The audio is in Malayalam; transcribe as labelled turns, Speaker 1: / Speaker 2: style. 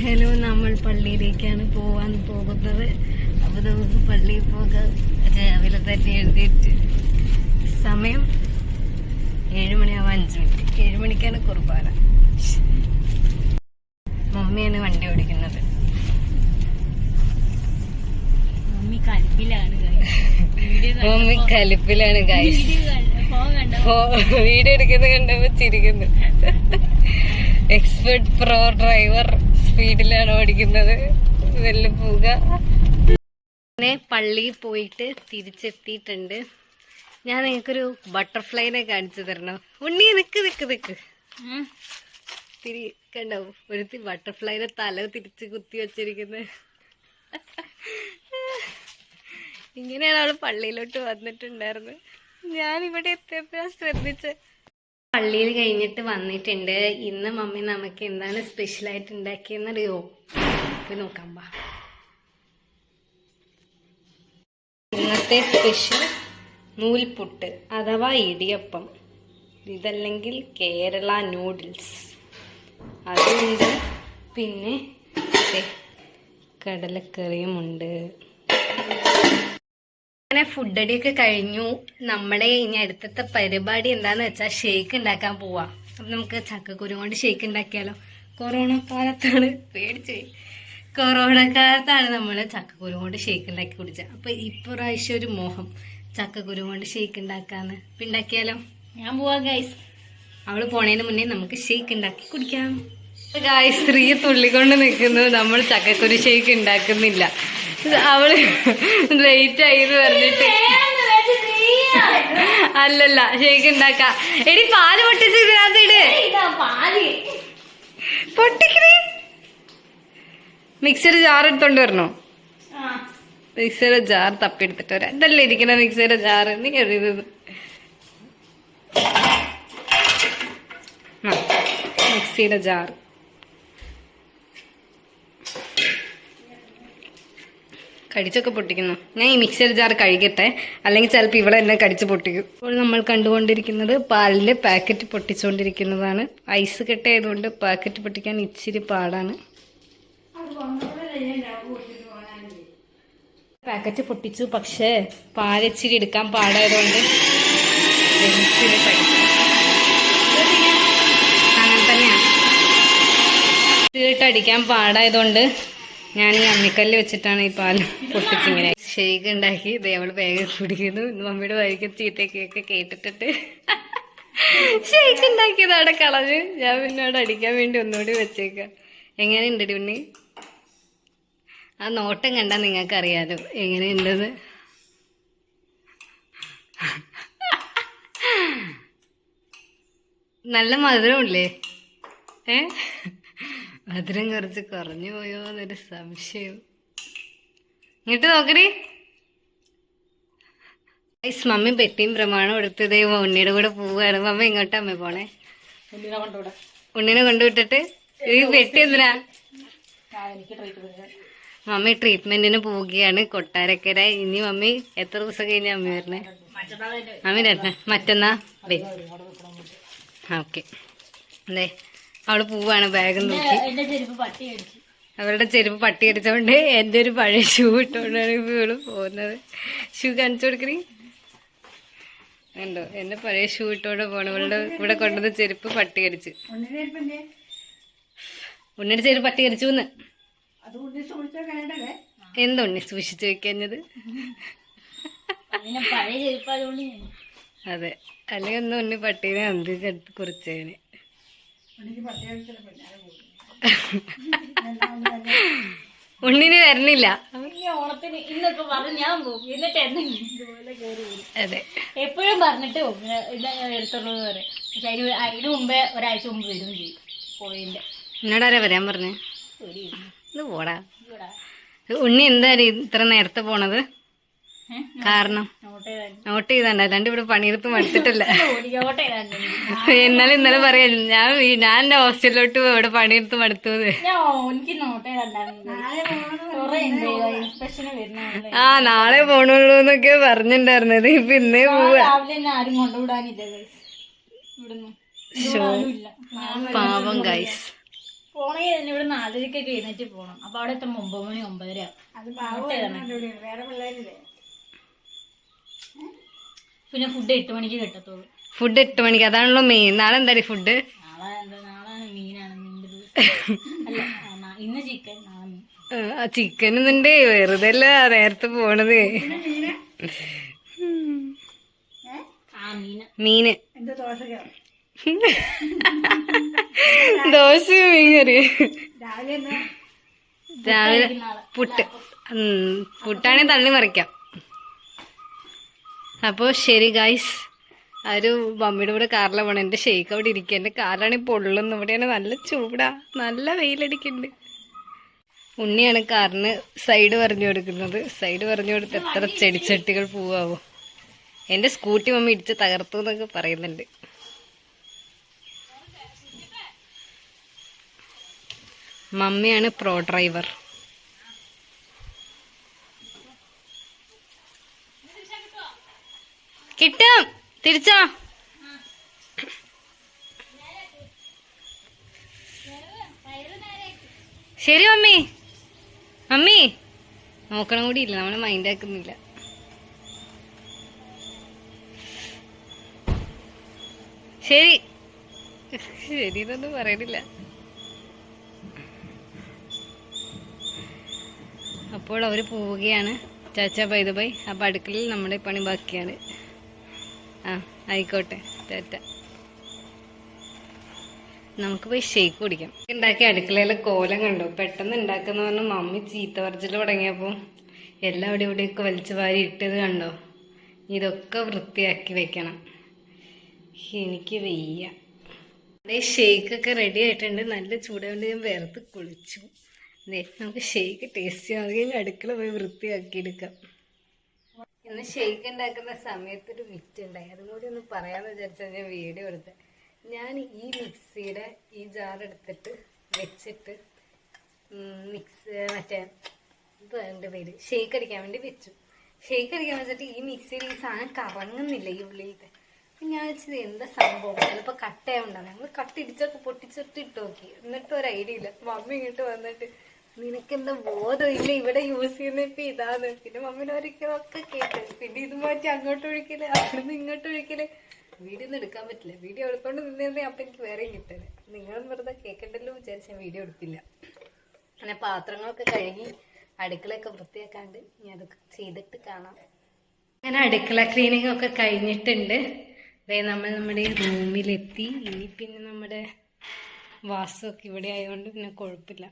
Speaker 1: ഹലോ നമ്മൾ പള്ളിയിലേക്കാണ് പോവാൻ പോകുന്നത്. അപ്പൊ നമുക്ക് പള്ളിയിൽ പോകാം. രാവിലെ തന്നെ എഴുതിയിട്ട് സമയം ഏഴ് മണിയാവാൻ അഞ്ച് മിനിറ്റ് ഏഴുമണിക്കാണ് കുർബാന. മമ്മിയാണ് വണ്ടി ഓടിക്കുന്നത്.
Speaker 2: മമ്മി കലിപ്പിലാണ്
Speaker 1: മമ്മി കലിപ്പിലാണ്
Speaker 2: വീഡിയോ
Speaker 1: എടുക്കുന്നത് കണ്ടപ്പോ ചിരിക്കുന്നു. എക്സ്പെർട്ട് പ്രോ ഡ്രൈവർ സ്പീഡിലാണ് ഓടിക്കുന്നത്. വെല്ലു പോവുക. അങ്ങനെ പള്ളിയിൽ പോയിട്ട് തിരിച്ചെത്തിയിട്ടുണ്ട്. ഞാൻ നിങ്ങൾക്കൊരു ബട്ടർഫ്ലൈനെ കാണിച്ചു തരണം? ഉണ്ണി നിക്ക് നിക്ക് നിക്ക്. തിരി കണ്ടോ? ഒരു ബട്ടർഫ്ലൈനെ തല തിരിച്ച് കുത്തി വച്ചിരിക്കുന്നത് ഇങ്ങനെയാണ് അവൾ പള്ളിയിലോട്ട് വന്നിട്ടുണ്ടായിരുന്നത് ഞാൻ ഇവിടെ എത്തിയപ്പോഴാണ് ശ്രദ്ധിച്ചത് പള്ളിയിൽ കഴിഞ്ഞിട്ട് വന്നിട്ടുണ്ട്. ഇന്ന് മമ്മി നമുക്ക് എന്താണ് സ്പെഷ്യലായിട്ട് ഉണ്ടാക്കിയെന്നറിയോ? പോയി നോക്കാം പാ ഇന്നത്തെ സ്പെഷ്യൽ നൂൽപുട്ട് അഥവാ ഇടിയപ്പം. ഇതല്ലെങ്കിൽ കേരള നൂഡിൽസ് അതുണ്ട്. പിന്നെ കടലക്കറിയുമുണ്ട് അങ്ങനെ ഫുഡ് അടിയൊക്കെ കഴിഞ്ഞു. നമ്മളെ ഇനി അടുത്തത്തെ പരിപാടി എന്താന്ന് വെച്ചാൽ ഷേക്ക് ഉണ്ടാക്കാൻ പോവാ. അപ്പം നമുക്ക് ചക്കക്കുരു കൊണ്ട് ഷേക്ക് ഉണ്ടാക്കിയാലോ കൊറോണ കാലത്താണ് പേടിച്ച് കൊറോണ കാലത്താണ് നമ്മൾ ചക്കക്കുരു കൊണ്ട് ഷേക്ക് ഉണ്ടാക്കി കുടിച്ചത് അപ്പം ഇപ്രാവശ്യം ഒരു മോഹം. ചക്കക്കുരു കൊണ്ട് ഷേക്ക് ഉണ്ടാക്കാന്ന് ഉണ്ടാക്കിയാലോ
Speaker 2: ഞാൻ പോവാ ഗൈസ്
Speaker 1: അവൾ പോണേന് മുന്നേ നമുക്ക് ഷേക്ക് ഉണ്ടാക്കി കുടിക്കാം. ഗായ് സ്ത്രീ തുള്ളിക്കൊണ്ട് നിൽക്കുന്നത് നമ്മൾ ചക്കക്കുരു ഷേക്ക് ഉണ്ടാക്കുന്നില്ല അവൾ ലേറ്റ് ആയിന്ന് പറഞ്ഞിട്ട്. അല്ലല്ല ശരിക്കും ഉണ്ടാക്ക എടി പാൽ പൊട്ടിച്ച് ഇതിനകത്ത് ഇട്. പൊട്ടിക്കണേ. മിക്സർ ജാർ എടുത്തോണ്ട് വരണോ? മിക്സിയുടെ ജാർ തപ്പിയെടുത്തിട്ട് വരാം. ഇതല്ലേ ഇരിക്കണ മിക്സിയുടെ ജാർ നീ കരുതുന്നത് മിക്സിയുടെ ജാർ കടിച്ചൊക്കെ പൊട്ടിക്കുന്നു. ഞാൻ ഈ മിക്സർ ജാർ കഴുകട്ടെ? അല്ലെങ്കിൽ ചിലപ്പോൾ ഇവിടെ എന്നെ കടിച്ച് പൊട്ടിക്കും. ഇപ്പോൾ നമ്മൾ കണ്ടുകൊണ്ടിരിക്കുന്നത് പാലിലെ പാക്കറ്റ് പൊട്ടിച്ചുകൊണ്ടിരിക്കുന്നതാണ് ഐസ് കെട്ടായതുകൊണ്ട് പാക്കറ്റ് പൊട്ടിക്കാൻ ഇച്ചിരി പാടാണ്. പാക്കറ്റ് പൊട്ടിച്ചു. പക്ഷേ പാലിച്ചിരി എടുക്കാൻ പാടായതുകൊണ്ട് അങ്ങനെ തന്നെയാണ്. തീട്ടടിക്കാൻ പാടായതുകൊണ്ട് ഞാൻ ഈ അമ്മിക്കല്ല് വെച്ചിട്ടാണ് ഈ പാൽ പൊട്ടിച്ചിങ്ങനെ. ഷെയ്ക്ക് ഉണ്ടാക്കി ദേവൾ വേഗം കുടിക്കുന്നു മമ്മിയുടെ വൈകും ചീത്തയൊക്കെ കേട്ടിട്ടിട്ട്. ഷെയ്ക്ക് ഉണ്ടാക്കിയത് അവിടെ കളഞ്ഞ് ഞാൻ പിന്നെ അവിടെ അടിക്കാൻ വേണ്ടി ഒന്നുകൂടി വെച്ചേക്കാം. എങ്ങനെയുണ്ട് ഉണ്ണി? ആ നോട്ടം കണ്ടാൽ നിങ്ങൾക്ക് അറിയാലോ എങ്ങനെയുണ്ടെന്ന്. നല്ല മധുരമില്ലേ ഏ? മധുരം കുറച്ച് കുറഞ്ഞു പോയോ എന്നൊരു സംശയം. ഇങ്ങോട്ട് നോക്കടി. ഐസ് മമ്മി പെട്ടിയും പ്രമാണം എടുത്തതേ ഉണ്ണിയുടെ കൂടെ പോവുകയാണ്. മമ്മ ഇങ്ങോട്ട് അമ്മ പോണേ? ഉണ്ണിനെ കൊണ്ടുവിട്ടിട്ട്? ഈ പെട്ടി എന്തിനാ? മമ്മി ട്രീറ്റ്മെന്റിന് പോവുകയാണ് കൊട്ടാരക്കര. ഇനി മമ്മി എത്ര ദിവസം കഴിഞ്ഞ അമ്മ വരണേ? മമ്മി രണ്ടേ മറ്റന്നാ? ഓക്കെ. അതെ അവൾ പോവാണ് ബാഗ് നോക്കി.
Speaker 2: എന്റെ
Speaker 1: അവരുടെ ചെരുപ്പ് പട്ടി അടിച്ചോണ്ട് എന്റെ ഒരു പഴയ ഷൂ ഇട്ടോണ്ടാണ് ഇവൾ പോകുന്നത്. ഷൂ കാണിച്ചു കൊടുക്കണേ? കണ്ടോ? എന്റെ പഴയ ഷൂ ഇട്ടോടെ പോണ. ഇവളുടെ ഇവിടെ കൊണ്ടുവന്ന ചെരുപ്പ് പട്ടി അടിച്ച് ഉണ്ണിയുടെ ചെരുപ്പ് പട്ടി അടിച്ചു എന്ന്. എന്തുണ്ണി സൂക്ഷിച്ചു വെക്കഞ്ഞത്? അതെ. അല്ലെങ്കിൽ ഒന്ന് ഉണ്ണി പട്ടീനെ അന്തി കെടുത്ത് കുറിച്ചതിന് ഉണ്ണിന് വരണില്ല.
Speaker 2: ഓണത്തിന് ഇന്നൊക്കെ പറഞ്ഞു ഞാൻ പോകും എന്നിട്ട്
Speaker 1: അതെ.
Speaker 2: എപ്പോഴും പറഞ്ഞിട്ട് എടുത്തുള്ളൂ പറയും. പക്ഷെ അതിന് അതിന് മുമ്പേ ഒരാഴ്ച മുമ്പ് വരും ചെയ്യും പോയില്ല
Speaker 1: എന്നോടാരാ വരാൻ പറഞ്ഞു? ഇത് പോടാ. ഉണ്ണി എന്താ ഇത്ര നേരത്തെ പോണത്? കാരണം
Speaker 2: നോട്ട്
Speaker 1: ചെയ്താണ്ട് അല്ലാണ്ട് ഇവിടെ പണിയെടുത്ത് മടുത്തിട്ടില്ല എന്നാലും ഇന്നലെ പറയാം ഞാൻ ഞാൻ എന്റെ ഹോസ്റ്റലിലോട്ട് ഇവിടെ പണിയെടുത്ത് മടുത്തത് ആ നാളെ പോണുള്ളൂ എന്നൊക്കെ പറഞ്ഞിട്ടുണ്ടായിരുന്നത് ഇപ്പൊ ഇന്നേ പോവാ. പാവം ഗൈസ്
Speaker 2: പോണെങ്കിൽ തന്നെ. ഇവിടെ നാലരക്കൊക്കെ എഴുന്നേറ്റ് പോണം. അപ്പൊ അവിടെ എത്ര ഒമ്പത് മണി ഒമ്പതര
Speaker 3: അത് പാവം വേറെ പിള്ളേരില്ലേ?
Speaker 2: പിന്നെ ഫുഡ് എട്ട് മണിക്ക് കിട്ടത്തുള്ളൂ.
Speaker 1: ഫുഡ് എട്ട് മണിക്ക് അതാണല്ലോ മെയിൻ നാളെ എന്തായാലും ഫുഡ്
Speaker 2: നാളെ എന്താ നാളെ മീനാണ് മീന്റെ ദിവസം. അല്ല നാ- ഇന്ന് ചിക്കൻ നാളെ മീൻ.
Speaker 1: ചിക്കൻ നിന്റെ വെറുതെ അല്ല നേരത്തെ പോണത്?
Speaker 2: ആ മീന്.
Speaker 3: എന്ത്
Speaker 1: ദോശയും മീൻകറി
Speaker 3: രാവിലെ എന്താ?
Speaker 1: പുട്ട്. ഉം, പുട്ടാണെങ്കിൽ തള്ളി മറിക്കാം. അപ്പോൾ ശരി ഗായ്സ് ഒരു മമ്മിയുടെ കൂടെ കാറിലെ പോണം. എന്റെ ഷെയ്ക്ക് അവിടെ ഇരിക്കുക എന്റെ കാറാണെങ്കിൽ പൊള്ളുന്നു ഇവിടെയാണ് നല്ല ചൂടാ. നല്ല വെയിലടിക്കുന്നുണ്ട്. ഉണ്ണിയാണ് കാറിന് സൈഡ് പറഞ്ഞു കൊടുക്കുന്നത്. സൈഡ് പറഞ്ഞു കൊടുത്ത് എത്ര ചെടിച്ചട്ടികൾ പോവാവോ. എന്റെ സ്കൂട്ടി മമ്മി ഇടിച്ച് തകർത്തു എന്നൊക്കെ പറയുന്നുണ്ട്. മമ്മിയാണ് പ്രോ ഡ്രൈവർ കിട്ടും. തിരിച്ചോ. ശരി മമ്മി. മമ്മി. നോക്കണം കൂടി ഇല്ല നമ്മളെ മൈൻഡ് ആക്കുന്നില്ല. ശരി. ശരി എന്നൊന്നും പറയണില്ല. അപ്പോൾ അവർ പോവുകയാണ്. ചാച്ച ബൈ ബൈ അടുക്കളയിൽ നമ്മുടെ പണി ബാക്കിയാണ്. ആ ആയിക്കോട്ടെ ടാറ്റ. നമുക്ക് പോയി ഷേക്ക് കുടിക്കാം. ഉണ്ടാക്കി അടുക്കളയിലെ കോലം കണ്ടു. പെട്ടെന്ന് ഉണ്ടാക്കുന്ന പറഞ്ഞ മമ്മി ചീത്ത പറിച്ചിൽ തുടങ്ങിയപ്പോൾ എല്ലാം അവിടെ ഇവിടെയൊക്കെ വലിച്ചു വാരി ഇട്ടത് കണ്ടോ? ഇതൊക്കെ വൃത്തിയാക്കി വെക്കണം. എനിക്ക് വയ്യ. ദേ ഷേക്കൊക്കെ റെഡി ആയിട്ടുണ്ട്. നല്ല ചൂടുകൊണ്ട് ഞാൻ വേർത്ത് കുളിച്ചു. നമുക്ക് ഷേക്ക് ടേസ്റ്റ് ചെയ്യാം അടുക്കള പോയി വൃത്തിയാക്കി എടുക്കാം ഇന്ന് ഷെയ്ക്ക് ഉണ്ടാക്കുന്ന സമയത്ത് ഒരു വിറ്റ് ഉണ്ടായി അതും കൂടി ഒന്ന് പറയാന്ന് വിചാരിച്ചാൽ ഞാൻ വീഡിയോ എടുത്ത്. ഞാൻ ഈ മിക്സിയുടെ ഈ ജാർ എടുത്തിട്ട് വെച്ചിട്ട് മിക്സ് മറ്റേ ഇത് എന്റെ പേര് ഷെയ്ക്ക് അടിക്കാൻ വേണ്ടി വെച്ചു. ഷെയ്ക്ക് അടിക്കാൻ വെച്ചിട്ട് ഈ മിക്സിയിൽ ഈ സാധനം കറങ്ങുന്നില്ല ഈ ഉള്ളിലത്തെ. അപ്പം ഞാൻ വെച്ചത് എന്താ സംഭവം? ചിലപ്പോൾ കട്ടയാവുണ്ടാവും ഞങ്ങൾ കട്ടിടിച്ചൊക്കെ പൊട്ടിച്ചിട്ട് ഇട്ട് നോക്കി. എന്നിട്ട് ഒരു ഐഡിയ ഇല്ല. മമ്മി ഇങ്ങോട്ട് വന്നിട്ട് നിനക്കെന്താ ബോധമില്ല? ഇവിടെ യൂസ് ചെയ്യുന്ന ഇപ്പൊ ഇതാണ്. പിന്നെ മമ്മിനെ ഒരിക്കലൊക്കെ കേട്ട് പിന്നെ ഇത് മാറ്റി അങ്ങോട്ട് ഒഴിക്കൽ അവിടുന്ന് ഇങ്ങോട്ട് ഒഴിക്കൽ. വീഡിയോ ഒന്നും എടുക്കാൻ പറ്റില്ല. വീഡിയോ എടുത്തോണ്ട് നിന്നേ അപ്പൊ എനിക്ക് വേറെയും കിട്ടൽ നിങ്ങളും വെറുതെ കേൾക്കണ്ടല്ലോ വിചാരിച്ച വീഡിയോ എടുത്തില്ല. അങ്ങനെ പാത്രങ്ങളൊക്കെ കഴുകി അടുക്കളയൊക്കെ വൃത്തിയാക്കാണ്ട് ഇനി അതൊക്കെ ചെയ്തിട്ട് കാണാം. അങ്ങനെ അടുക്കള ക്ലീനിങ് ഒക്കെ കഴിഞ്ഞിട്ടുണ്ട്. ദേ നമ്മൾ നമ്മുടെ റൂമിലെത്തി ഇനി പിന്നെ നമ്മുടെ വാസൊക്കെ ഇവിടെ ആയതുകൊണ്ട് പിന്നെ കുഴപ്പമില്ല.